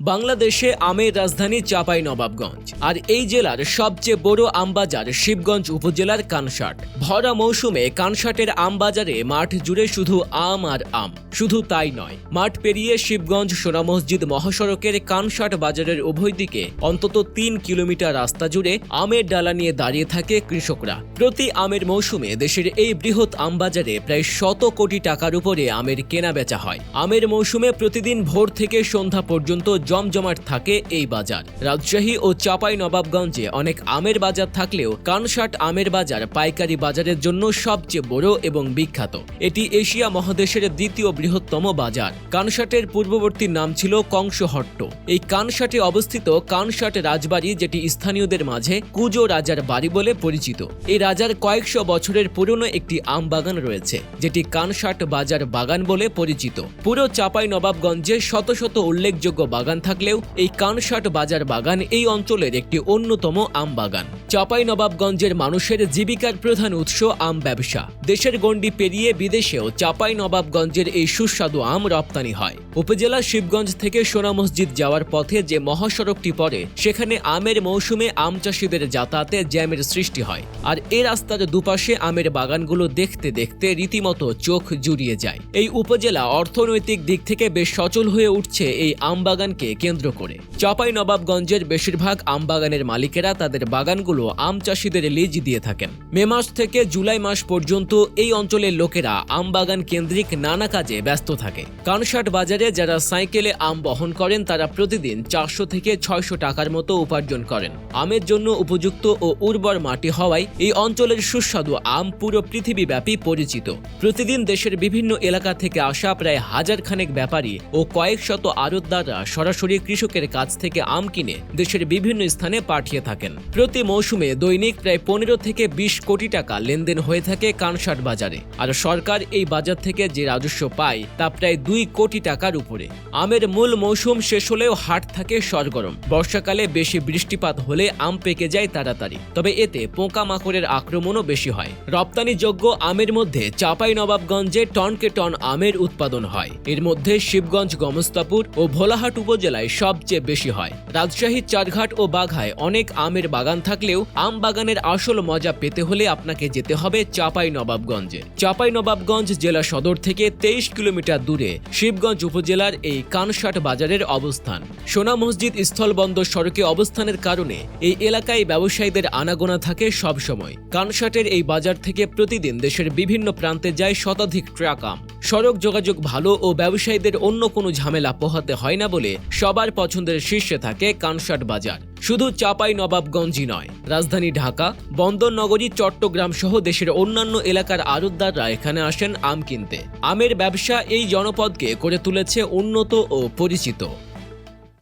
বাংলাদেশে আমের রাজধানী চাপাই নবাবগঞ্জ। আর এই জেলার সবচেয়ে বড় আমবাজার শিবগঞ্জ উপজেলার কানসাট। ভরা মৌসুমে কানসাটের আমবাজারে মাঠ জুড়ে শুধু আম আর আম। শুধু তাই নয়, মাঠ পেরিয়ে শিবগঞ্জ সোনা মসজিদ মহাসড়কের কানসাট বাজারের উভয় দিকে অন্তত তিন কিলোমিটার রাস্তা জুড়ে আমের ডালা নিয়ে দাঁড়িয়ে থাকে কৃষকরা। প্রতি আমের মৌসুমে দেশের এই বৃহৎ আমবাজারে প্রায় শত কোটি টাকার উপরে আমের কেনা বেচা হয়। আমের মৌসুমে প্রতিদিন ভোর থেকে সন্ধ্যা পর্যন্ত জমজমাট থাকে এই বাজার। রাজশাহী ও চাপাই নবাবগঞ্জে অনেক আমের বাজার থাকলেও কানসাট আমের বাজার পাইকারি বাজারের জন্য সবচেয়ে বড় এবং বিখ্যাত। এটি এশিয়া মহাদেশের দ্বিতীয় বৃহত্তম বাজার। কানসাটের পূর্ববর্তী নাম ছিল কংসহট্ট। এই কানসাটে অবস্থিত কানসাট রাজবাড়ি, যেটি স্থানীয়দের মাঝে কুজো রাজার বাড়ি বলে পরিচিত। এই রাজার কয়েকশো বছরের পুরনো একটি আম বাগান রয়েছে, যেটি কানসাট বাজার বাগান বলে পরিচিত। পুরো চাপাই নবাবগঞ্জে শত শত উল্লেখযোগ্য বাগান থাকলেও এই কানসাট বাজার বাগান এই অঞ্চলের একটি অন্যতম আম বাগান। চাপাই নবাবগঞ্জের মানুষের জীবিকার প্রধান উৎস আম ব্যবসা। দেশের গণ্ডি পেরিয়ে বিদেশেও চাপাই নবাবগঞ্জের এই সুস্বাদু আম রপ্তানি হয়। উপজেলা শিবগঞ্জ থেকে সোনা মসজিদ যাওয়ার পথে যে মহাসড়কটি পড়ে, সেখানে আমের মৌসুমে আম চাষিদের যাতায়াতে জ্যামের সৃষ্টি হয়। আর এ রাস্তার দুপাশে আমের বাগানগুলো দেখতে দেখতে রীতিমতো চোখ জুড়িয়ে যায়। এই উপজেলা অর্থনৈতিক দিক থেকে বেশ সচল হয়ে উঠছে এই আম বাগানকে কেন্দ্র করে। চাপাই নবাবগঞ্জের বেশিরভাগ আম বাগানের মালিকেরা তাদের বাগানগুলো আম চাষিদের লিজ দিয়ে থাকেন। মে মাস থেকে জুলাই মাস পর্যন্ত এই অঞ্চলের লোকেরা আম বাগান কেন্দ্রিক নানা কাজে ব্যস্ত থাকে। কানসাট বাজারে যারা সাইকেলে আম বহন করেন, তারা প্রতিদিন চারশো থেকে ছয়শো টাকার মতো উপার্জন করেন। আমের জন্য উপযুক্ত ও উর্বর মাটি হওয়ায় এই অঞ্চলের সুস্বাদু আম পুরো পৃথিবীব্যাপী পরিচিত। প্রতিদিন দেশের বিভিন্ন এলাকা থেকে আসা প্রায় হাজার খানেক ব্যাপারী ও কয়েক শত আড়তদাররা সরাসরি কৃষকের কাছ থেকে আম কিনে দেশের বিভিন্ন স্থানে পাঠিয়ে থাকেন। প্রতি মৌসুমে দৈনিক প্রায় পনেরো থেকে বিশ কোটি টাকা লেনদেন হয়ে থাকে কানসাট বাজারে। আর সরকার এই বাজার থেকে যে রাজস্ব পায়, তা প্রায় দুই কোটি টাকার উপরে। আমের মূল মৌসুম শেষ হলেও হাট থাকে সরগরম। বর্ষাকালে বেশি বৃষ্টিপাত হলে আম পেকে যায় তাড়াতাড়ি। তবে এতে পোকামাকড়ের আক্রমণও বেশি হয়। রপ্তানিযোগ্য আমের মধ্যে চাপাই নবাবগঞ্জে টনকে টন আমের উৎপাদন হয়। এর মধ্যে শিবগঞ্জ, গমস্তাপুর ও ভোলাহাট উপজেলায় সবচেয়ে বেশি হয়। রাজশাহী চারঘাট ও বাঘায় অনেক আমের বাগান থাকলেও আম বাগানের আসল মজা পেতে হলে আপনাকে যেতে হবে চাপাই নবাবগঞ্জে চাপাই নবাবগঞ্জ জেলা সদর থেকে তেইশ কিলোমিটার দূরে, শিবগঞ্জ উপজেলার এই কানসাট বাজারের অবস্থান। সোনা মসজিদ স্থলবন্দর সড়কে অবস্থানের কারণে এই এলাকায় ব্যবসায়ীদের আনাগোনা থাকে সব সময় কানসাটের এই বাজার থেকে প্রতিদিন দেশের বিভিন্ন প্রান্তে যায় শতাধিক ট্রাক আম। সড়ক যোগাযোগ ভালো ও ব্যবসায়ীদের অন্য কোনো ঝামেলা পোহাতে হয় না বলে সবার পছন্দের শীর্ষে থাকে কানসাট বাজার। শুধু চাপাই নবাবগঞ্জই নয়, রাজধানী ঢাকা বন্দর নগরী চট্টগ্রাম সহ দেশের অন্যান্য এলাকার আড়তদাররা এখানে আসেন আম কিনতে। আমের ব্যবসা এই জনপদকে করে তুলেছে উন্নত ও পরিচিত।